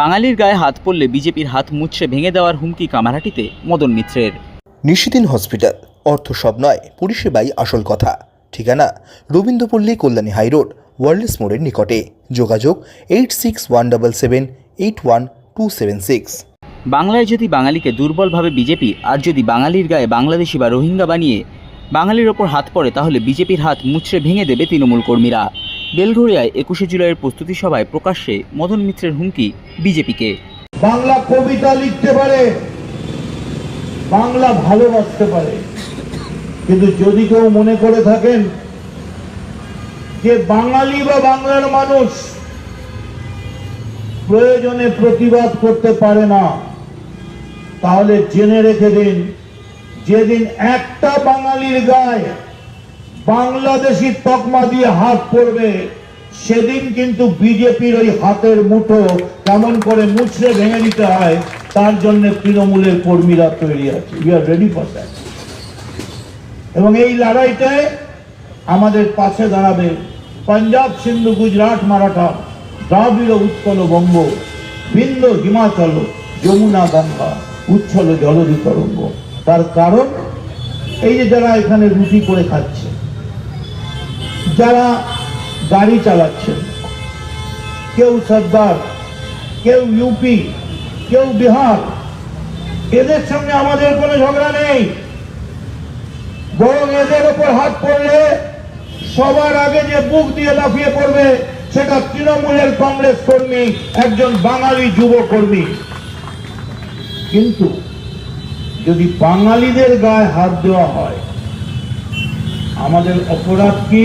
বাঙালির গায়ে হাত পড়লে বিজেপির হাত মুচড়ে ভেঙে দেওয়ার হুমকি কামারহাটিতে মদন মিত্রের। নিশিদিন হসপিটাল অর্থ সব নয় পরিষেবাই আসল কথা। ঠিকানা রবীন্দ্রপল্লী কল্যাণী হাইরোড ওয়ার্ল্ডস মোড়ের নিকটে। যোগাযোগ eight six one double seven eight one two seven six. বাংলায় যদি বাঙালিকে দুর্বলভাবে বিজেপি আর যদি বাঙালির গায়ে বাংলাদেশি বা রোহিঙ্গা বানিয়ে বাঙালির ওপর হাত পড়ে তাহলে বিজেপির হাত মুচড়ে ভেঙে দেবে তৃণমূল কর্মীরা। বেলঘরিয়ায় একুশে জুলাইয়ের প্রস্তুতি সভায় প্রকাশ্যে মদন মিত্রের হুমকি বিজেপিকে। বাংলা কবিতা লিখতে পারে, বাংলা ভালোবাসতে পারে। কিন্তু যদি কেউ মনে করে থাকেন যে বাঙালি বা বাংলার মানুষ প্রয়োজনে প্রতিবাদ করতে পারে না, তাহলে জেনে রেখে দিন, যেদিন একটা বাঙালির গায়ে বাংলাদেশি তকমা দিয়ে হাত পড়বে, সেদিন কিন্তু বিজেপির ওই হাতের মুঠো কেমন করে মুছড়ে ভেঙে দিতে হয়, তার জন্য তৃণমূলের কর্মীরা তৈরি আছে। We are ready for that এবং এই লড়াইটায় আমাদের পাশে দাঁড়াবে পাঞ্জাব, সিন্ধু, গুজরাট, মারাঠা, দ্রাবিড়, উৎকল, বঙ্গ বিন্দ হিমাচল, যমুনা, গঙ্গা, উচ্ছল জলধি তরঙ্গ। তার কারণ, এই যে যারা এখানে রুটি করে খাচ্ছে যারা গাড়ি চালাচ্ছেন কেউ সর্দার কেউ ইউপি কেউ বিহার, এদের সঙ্গে আমাদের কোনো ঝগড়া নেই। বরং এদের ওপর হাত পড়লে সবার আগে যে বুক দিয়ে লাফিয়ে পড়বে, সেটা তৃণমূলের কংগ্রেস কর্মী, একজন বাঙালি যুব কর্মী। কিন্তু যদি বাঙালিদের গায়ে হাত দেওয়া হয়, আমাদের অপরাধ কি